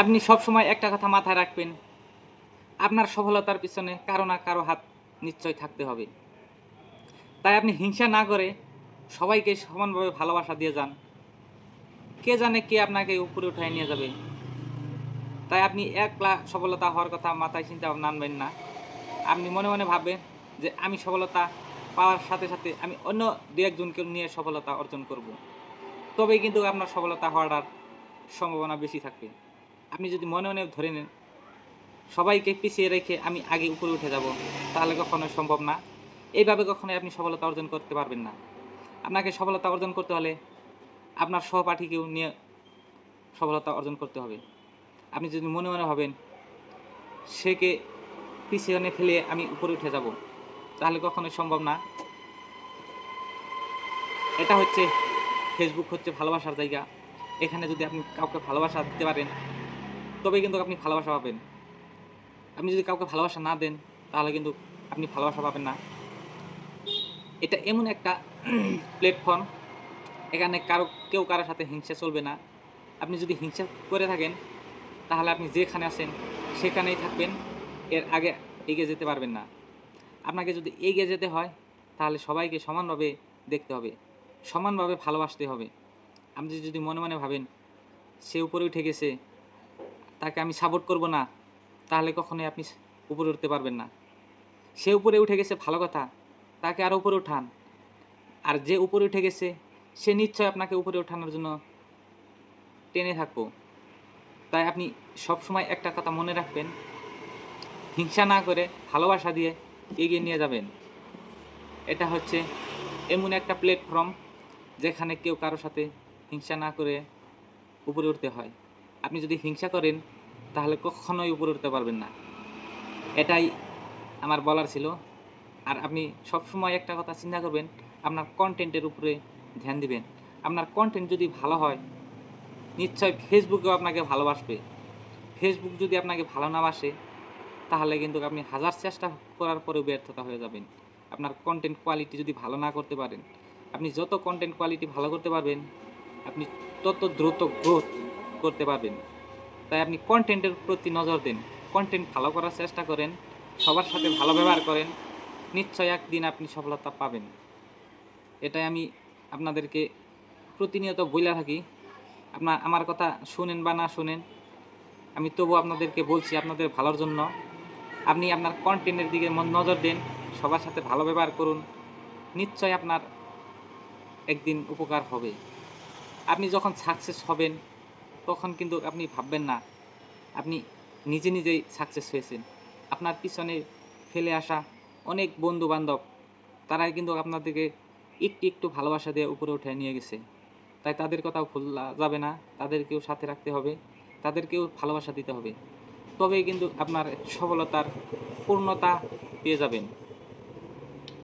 আপনি সব সময় একটা কথা মাথায় রাখবেন। আপনার সফলতার পিছনে কারও না কারও হাত নিশ্চয় থাকতে হবে। তাই আপনি হিংসা না করে সবাইকে সমানভাবে ভালোবাসা দিয়ে যান। কে জানে কে আপনাকে উপরে উঠায় নিয়ে যাবে। তাই আপনি একলা সফলতা হওয়ার কথা মাথায় চিন্তা ভাবনা আনবেন না। আপনি মনে মনে ভাববেন যে আমি সফলতা পাওয়ার সাথে সাথে আমি অন্য দু একজনকে নিয়ে সফলতা অর্জন করব। তবেই কিন্তু আপনার সফলতা হওয়ার সম্ভাবনা বেশি থাকবে। আপনি যদি মনে মনে ধরে নেন, সবাইকে পিছিয়ে রেখে আমি আগে উপরে উঠে যাব, তাহলে কখনোই সম্ভব না। এইভাবে কখনোই আপনি সফলতা অর্জন করতে পারবেন না। আপনাকে সফলতা অর্জন করতে হলে আপনার সহপাঠীকেও নিয়ে সফলতা অর্জন করতে হবে। আপনি যদি মনে মনে ভাবেন, সেকে পিছনে ফেলে আমি উপরে উঠে যাব, তাহলে কখনোই সম্ভব না। এটা হচ্ছে ফেসবুক হচ্ছে ভালোবাসার জায়গা। এখানে যদি আপনি কাউকে ভালোবাসা দিতে পারেন তবে কিন্তু আপনি ভালোবাসা পাবেন। আপনি যদি কাউকে ভালোবাসা না দেন, তাহলে কিন্তু আপনি ভালোবাসা পাবেন না। এটা এমন একটা প্ল্যাটফর্ম এখানে কারও, কেউ কারোর সাথে হিংসা চলবে না। আপনি যদি হিংসা করে থাকেন, তাহলে আপনি যেখানে আছেন, সেখানেই থাকবেন। এর আগে এগিয়ে যেতে পারবেন না। আপনাকে যদি এগিয়ে যেতে হয়, তাহলে সবাইকে সমানভাবে দেখতে হবে, সমানভাবে ভালোবাসতে হবে। আপনি যদি মনে মনে ভাবেন, সে উপরে উঠে গেছে তাকে আমি সাপোর্ট করব না। তাহলে কখনোই আপনি উপরে উঠতে পারবেন না। সে উপরে উঠে গেছে, ভালো কথা। তাকে আরও উপরে উঠান। আর যে উপরে উঠে গেছে, সে নিশ্চয় আপনাকে উপরে ওঠানোর জন্য টেনে থাকব। তাই আপনি সব সময় একটা কথা মনে রাখবেন। হিংসা না করে, ভালোবাসা দিয়ে এগিয়ে নিয়ে যাবেন। এটা হচ্ছে এমন একটা প্ল্যাটফর্ম যেখানে কেউ কারোর সাথে হিংসা না করে উপরে উঠতে হয়। আপনি যদি হিংসা করেন, তাহলে কখনোই উপরে উঠতে পারবেন না। এটাই আমার বলার ছিল। আর আপনি সবসময় একটা কথা চিন্তা করবেন, আপনার কন্টেন্টের উপরে ধ্যান দিবেন। আপনার কন্টেন্ট যদি ভালো হয়, নিশ্চয় ফেসবুকেও আপনাকে ভালোবাসবে। ফেসবুক যদি আপনাকে ভালো না বাসে, তাহলে কিন্তু আপনি হাজার চেষ্টা করার পরেও ব্যর্থতা হয়ে যাবেন। আপনার কন্টেন্ট কোয়ালিটি যদি ভালো না করতে পারেন, আপনি যত কন্টেন্ট কোয়ালিটি ভালো করতে পারবেন, আপনি তত দ্রুত গ্রোথ করতে পারবেন। তাই আপনি কন্টেন্টের প্রতি নজর দিন। কন্টেন্ট ভালো করার চেষ্টা করেন, সবার সাথে ভালো ব্যবহার করেন নিশ্চয় একদিন আপনি সফলতা পাবেন। এটাই আমি আপনাদেরকে প্রতিনিয়ত বইলা থাকি। আপনার আমার কথা শুনেন বা না শুনেন, আমি তবু আপনাদেরকে বলছি আপনাদের ভালোর জন্য। আপনি আপনার কন্টেন্টের দিকে নজর দেন, সবার সাথে ভালো ব্যবহার করুন। নিশ্চয় আপনার একদিন উপকার হবে। আপনি যখন সাকসেস হবেন তখন কিন্তু আপনি ভাববেন না, আপনি নিজে নিজেই সাকসেস হয়েছেন। আপনার পিছনে ফেলে আসা অনেক বন্ধু বান্ধব তারাই কিন্তু আপনাদেরকে একটু একটু ভালোবাসা দিয়ে উপরে উঠে নিয়ে গেছে। তাই তাদের কথাও ভুলা যাবে না, তাদেরকেও সাথে রাখতে হবে, তাদেরকেও ভালোবাসা দিতে হবে। তবেই কিন্তু আপনার সফলতার পূর্ণতা পেয়ে যাবেন।